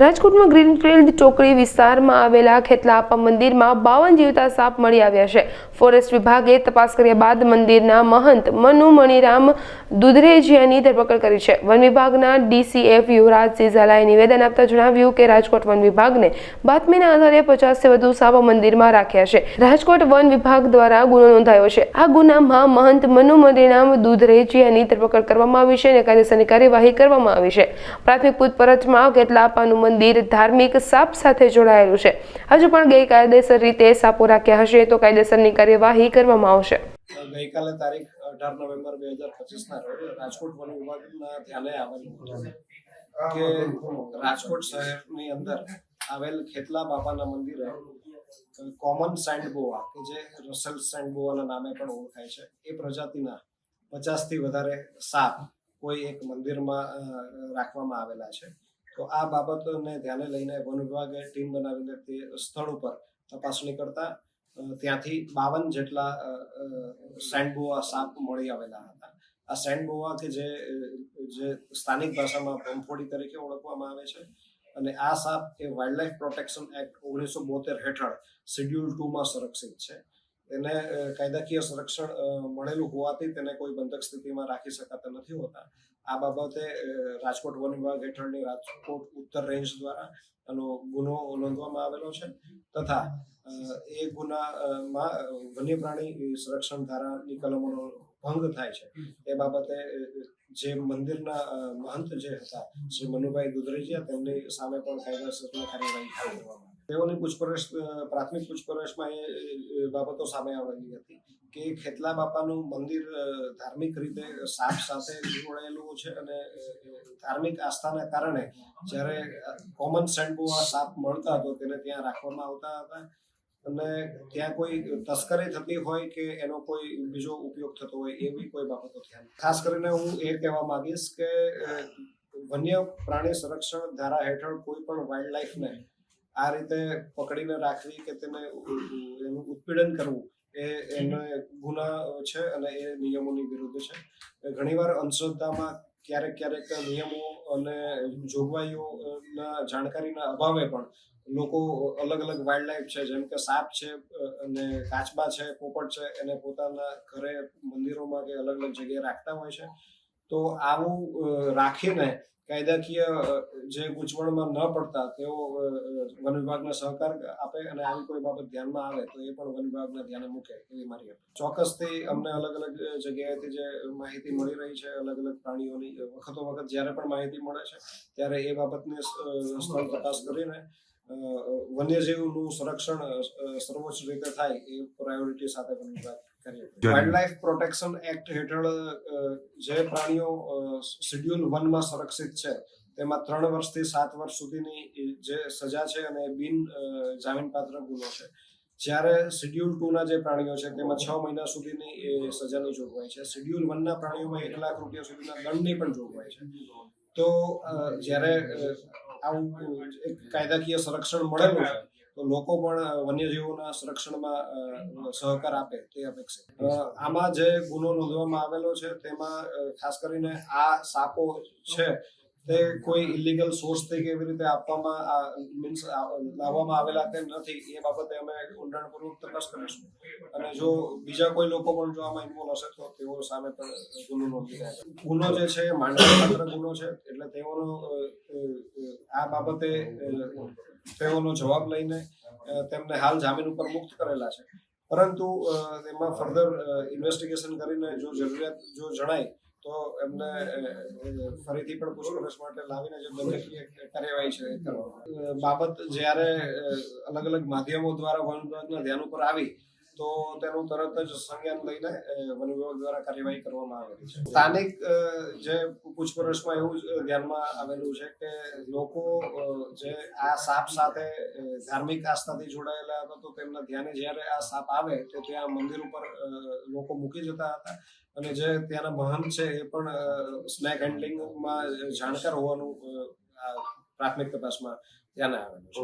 રાજકોટમાં ગ્રીનફિલ્ડ ચોકડી વિસ્તારમાં આવેલા ખેતલાપા મંદિરમાં બાવન જીવતા સાપ મળી આવ્યા છે. ફોરેસ્ટ વિભાગે તપાસ કર્યા બાદ મંદિરના મહંત મનુ મણિરામ દુધરેજિયાની ધરપકડ કરી છે. વન વિભાગના ડીસીએફ યુવરાજસિંહ ઝાલાએ નિવેદન આપતા જણાવ્યું કે રાજકોટ વન વિભાગને બાતમીના આધારે પચાસથી વધુ સાપ મંદિરમાં રાખ્યા છે. રાજકોટ વન વિભાગ દ્વારા ગુનો નોંધાયો છે. આ ગુનામાં મહંત મનુ મણિરામ દુધરેજિયાની ધરપકડ કરવામાં આવી છે અને કાયદેસરની કાર્યવાહી કરવામાં આવી છે. પ્રાથમિક પૂછપરછમાં કેટલાપાનું મંદિર ધાર્મિક સાપ સાથે જોડાયેલું છે. હજુ પણ ગઈ કાયદેસર રીતે સાપો રાખ્યા હશે તો કાયદેસરની કાર્યવાહી કરવામાં આવશે. ગઈકાલે તારીખ અઢાર નવેમ્બર બે હજાર પચીસના રોજ રાજકોટ વન વિભાગના ધ્યાને આવેલું કે રાજકોટ શહેરની અંદર આવેલ ખેતલા બાપાના મંદિરે કોમન સેન્ડ બોવા, કે જે રસેલ સેન્ડ બોવાના નામે પણ ઓળખાય છે, એ પ્રજાતિના પચાસથી વધારે સાપ કોઈ એક મંદિરમાં રાખવામાં આવેલા છે. તો આ બાબતને ધ્યાને લઈને વન વિભાગે ટીમ બનાવીને તે સ્થળ ઉપર તપાસણી કરતા ત્યાંથી બાવન જેટલા સેન્ડબોવા સાપ મળી આવેલા હતા. આ સેન્ડબોવા કે જે જે સ્થાનિક ભાષામાં ભમફોડી તરીકે ઓળખવામાં આવે છે અને આ સાપ એ વાઇલ્ડલાઇફ પ્રોટેક્શન એક્ટ ઓગણીસો બોતેર હેઠળ શેડ્યુલ ટુમાં સંરક્ષિત છે. તેને કાયદાકીય સંરક્ષણ મળેલું હોવાથી તેને કોઈ બંધક સ્થિતિમાં રાખી શકાતા નથી હોતા આ બાબતે રાજકોટ વન વિભાગ હેઠળની રાજકોટ ઉત્તર રેન્જ દ્વારા એનો ગુનો નોંધવામાં આવેલો છે તથા એ ગુનામાં વન્ય પ્રાણી સંરક્ષણ ધારાની કલમોનો ભંગ થાય છે એ બાબતે જે મંદિરના મહંત જે હતા, શ્રી મનુભાઈ દુધરેજીયા, તેમની સામે પણ કાયદાસરની કાર્યવાહી હાથ ધરવામાં. તેઓની પૂછપરછ પ્રાથમિક પૂછપરછમાં એ બાબતો સામે આવેલી હતી કે ખેતલા બાપાનું મંદિર ધાર્મિક રીતે સાપ સાથે જોડાયેલું છે અને ધાર્મિક આસ્થાના કારણે જ્યારે કોમન સેન્ડબોવા સાપ મળતા હતો તેને ત્યાં રાખવામાં આવતા હતા અને ત્યાં કોઈ તસ્કરી થતી હોય કે એનો કોઈ બીજો ઉપયોગ થતો હોય એવી કોઈ બાબતો ધ્યાન ખાસ કરીને હું એ કહેવા માંગીશ કે વન્ય પ્રાણી સંરક્ષણ ધારા હેઠળ કોઈ પણ વાઇલ્ડ લાઈફને આ રીતે પકડીને રાખવી કે તેને એનું ઉત્પીડન કરવું, એ એને ગુના છે અને એ નિયમોની વિરુદ્ધ છે. ઘણીવાર અંધશ્રદ્ધામાં ક્યારેક ક્યારેક નિયમો અને જોગવાઈઓના જાણકારીના અભાવે પણ લોકો અલગ અલગ વાઇલ્ડ લાઈફ છે, જેમ કે સાપ છે અને કાચબા છે, પોપટ છે, એને પોતાના ઘરે મંદિરોમાં કે અલગ અલગ જગ્યાએ રાખતા હોય છે. તો આવું રાખીને કાયદાકીય જે ગૂંચવણમાં ન પડતા તેઓ વન વિભાગને સહકાર આપે અને આવી કોઈ બાબત ધ્યાનમાં આવે તો એ પણ વન વિભાગના ધ્યાને મૂકે એવી મારી. ચોક્કસથી અમને અલગ અલગ જગ્યાએથી જે માહિતી મળી રહી છે, અલગ અલગ પ્રાણીઓની વખતો વખત જ્યારે પણ માહિતી મળે છે, ત્યારે એ બાબતને સ્થળ તપાસ કરીને વન્યજીવનું સંરક્ષણ સર્વોચ્ચ રીતે થાય એ પ્રાયોરિટી સાથે વન વિભાગ કરીએ પ્રોટેક્શન એક્ટ હેઠળ જે પ્રાણીઓ શેડ્યુલ વનમાં સંરક્ષિત છે, તેમાં ત્રણ વર્ષથી સાત વર્ષ સુધીની જે સજા છે અને બિન જામીનપાત્ર ગુનો છે. જ્યારે શેડ્યુલ ટુ ના જે પ્રાણીઓ છે, તેમાં છ મહિના સુધીની એ સજાની જોગવાઈ છે. શેડ્યુલ વન ના પ્રાણીઓમાં એક લાખ રૂપિયા સુધીના દંડની પણ જોગવાઈ છે. તો જ્યારે આવું એક કાયદાકીય સંરક્ષણ મળેલું છે તો લોકો પણ વન્યજીવોના સંરક્ષણમાં સહકાર આપે તે અપેક્ષે. આમાં જે ગુનો નોંધવામાં આવેલો છે તેમાં ખાસ કરીને આ સાપો છે તે કોઈ ઇલીગલ સોર્સથી કેવી રીતે આપવામાં મીન્સ લાવવામાં આવેલા તે નથી. એ બાબતે અમે ઊંડાણપૂર્વક તપાસ કરીશું. અને જો બીજા કોઈ લોકો પણ જો આમાં ઇન્વોલ્વ હશે તો તેઓ સામે પણ ગુનો નોંધી રહ્યા ગુનો જે છે એ માંડવાપાત્ર ગુનો છે, એટલે તેઓનો આ બાબતે તેઓનો જવાબ લઈને તેમને હાલ જામીન ઉપર મુક્ત કરેલા છે. પરંતુ તેમાં ફર્ધર ઇન્વેસ્ટિગેશન કરીને જો જરૂરિયાત, જો જણાય, તો એમને ફરીથી પણ પૂછપરછ માટે લાવીને જે દંડકીય કાર્યવાહી છે બાબત જ્યારે અલગ અલગ માધ્યમો દ્વારા વન વિભાગના ધ્યાન ઉપર આવી તો તેનું તરત જ સંજ્ઞાન લઈને વન વિભાગ દ્વારા કાર્યવાહી કરવામાં આવેલી છે. સ્થાનિક જે પૂછપરછમાં એવું ધ્યાનમાં આવેલું છે કે લોકો જે આ સાપ સાથે ધાર્મિક આસ્થાથી જોડાયેલા હતા તો તેમના ધ્યાને જ્યારે આ સાપ આવે તો ત્યાં મંદિર ઉપર લોકો મૂકી જતા હતા. અને જે ત્યાંના મહંત છે એ પણ સ્નેક હેન્ડલિંગમાં જાણકાર હોવાનું પ્રાથમિક તપાસમાં ધ્યાને આવેલું છે.